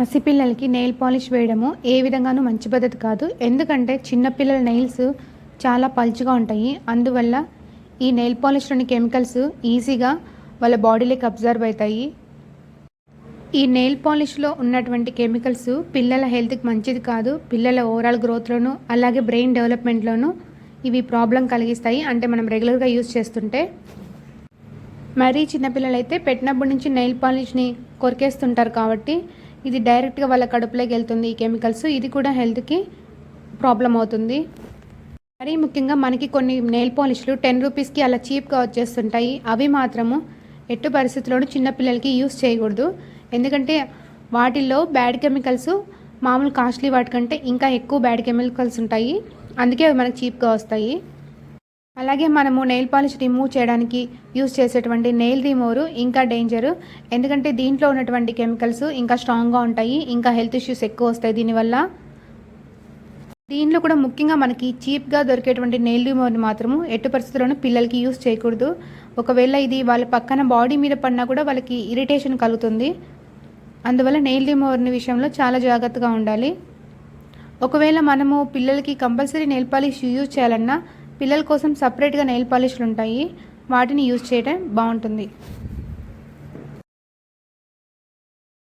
పసిపిల్లలకి nail polish వేయడము ఏ విధంగానూ మంచి పద్ధతి కాదు. ఎందుకంటే చిన్నపిల్లల నెయిల్స్ చాలా పలుచుగా ఉంటాయి. అందువల్ల ఈ నెయిల్ పాలిష్లోని కెమికల్స్ ఈజీగా వాళ్ళ బాడీలోకి అబ్జర్వ్ అవుతాయి. ఈ నెయిల్ పాలిష్లో ఉన్నటువంటి కెమికల్స్ పిల్లల హెల్త్కి మంచిది కాదు. పిల్లల ఓవరాల్ గ్రోత్లోను అలాగే బ్రెయిన్ డెవలప్మెంట్లోనూ ఇవి ప్రాబ్లం కలిగిస్తాయి. అంటే మనం రెగ్యులర్గా యూజ్ చేస్తుంటే. మరీ చిన్నపిల్లలైతే పెట్టినప్పటి నుంచి నెయిల్ పాలిష్ని కొరికేస్తుంటారు కాబట్టి ఇది డైరెక్ట్గా వాళ్ళ కడుపులోకి వెళ్తుంది ఈ కెమికల్స్. ఇది కూడా హెల్త్కి ప్రాబ్లం అవుతుంది. మరీ ముఖ్యంగా మనకి కొన్ని నెయిల్ పాలిష్లు టెన్ రూపీస్కి అలా చీప్గా వచ్చేస్తుంటాయి. అవి మాత్రము ఎట్టు పరిస్థితుల్లోనూ చిన్నపిల్లలకి యూస్ చేయకూడదు. ఎందుకంటే వాటిల్లో బ్యాడ్ కెమికల్స్ మామూలు కాస్ట్లీ వాటికంటే ఇంకా ఎక్కువ బ్యాడ్ కెమికల్స్ ఉంటాయి. అందుకే అవి మనకి చీప్గా వస్తాయి. అలాగే మనము నెయిల్ పాలిష్ రిమూవ్ చేయడానికి యూస్ చేసేటువంటి నెయిల్ రిమూవర్ ఇంకా డేంజరు ఎందుకంటే దీంట్లో ఉన్నటువంటి కెమికల్స్ ఇంకా స్ట్రాంగ్గా ఉంటాయి ఇంకా హెల్త్ ఇష్యూస్ ఎక్కువ వస్తాయి దీనివల్ల. దీంట్లో కూడా ముఖ్యంగా మనకి చీప్గా దొరికేటువంటి నెయిల్ రిమూవర్ని మాత్రము ఎట్టి పరిస్థితుల్లోనూ పిల్లలకి యూస్ చేయకూడదు. ఒకవేళ ఇది వాళ్ళ పక్కన బాడీ మీద పడినా కూడా వాళ్ళకి ఇరిటేషన్ కలుగుతుంది. అందువల్ల నెయిల్ రిమూవర్ని విషయంలో చాలా జాగ్రత్తగా ఉండాలి. ఒకవేళ మనము పిల్లలకి కంపల్సరీ నెయిల్ పాలిష్ యూజ్ చేయాలన్నా పిల్లల కోసం సపరేట్గా నెయిల్ పాలిష్లు ఉంటాయి. వాటిని యూజ్ చేయడం బాగుంటుంది.